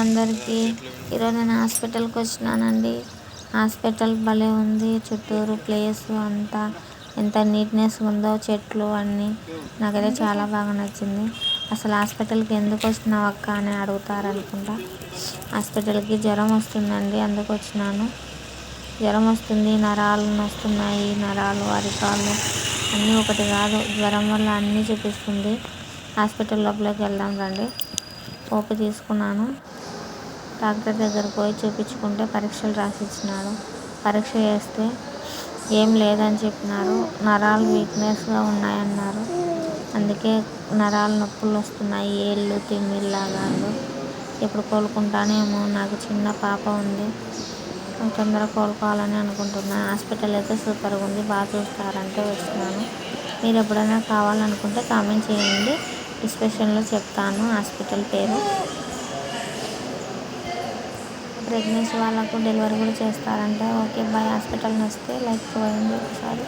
అందరికీ ఈరోజు నేను హాస్పిటల్కి వచ్చినానండి. హాస్పిటల్ భలే ఉంది. చుట్టూరు ప్లేస్ అంతా ఎంత నీట్నెస్ ఉందో చెట్లు అన్నీ. నాకైతే చాలా బాగా నచ్చింది. అసలు హాస్పిటల్కి ఎందుకు వచ్చినావు అక్క అని అడుగుతారు అనుకుంటా. హాస్పిటల్కి జ్వరం వస్తుందండి అందుకు వచ్చినాను. జ్వరం వస్తుంది నరాలు వస్తున్నాయి నరాలు అరికాళ్ళు అన్నీ ఒకటి కాదు జ్వరం వల్ల అన్నీ చూపిస్తుంది. హాస్పిటల్ లోపలికి వెళ్దాం రండి. ఓపి తీసుకున్నాను. డాక్టర్ దగ్గరకు పోయి చూపించుకుంటే పరీక్షలు రాసిచ్చినాడు. పరీక్ష చేస్తే ఏం లేదని చెప్పినారు. నరాలు వీక్నెస్గా ఉన్నాయన్నారు. అందుకే నరాలు నొప్పులు వస్తున్నాయి. ఏళ్ళు తిమ్మిళ్ళలాగా ఎప్పుడు కోలుకుంటానేమో. నాకు చిన్న పాప ఉంది. తొందరగా కోలుకోవాలని అనుకుంటున్నాను హాస్పిటల్ అయితే సూపర్గా ఉంది. బాగా చూస్తారంటే వస్తున్నాను మీరు ఎప్పుడైనా కావాలనుకుంటే కామెంట్ చేయండి. డిస్క్రిప్షన్లో చెప్తాను హాస్పిటల్ పేరు. ప్రెగ్నెన్సీ వాళ్ళకు డెలివరీ కూడా చేస్తారంటే. ఓకే బాయ్ హాస్పిటల్ నచ్చితే లైక్ చేయండి ఒకసారి.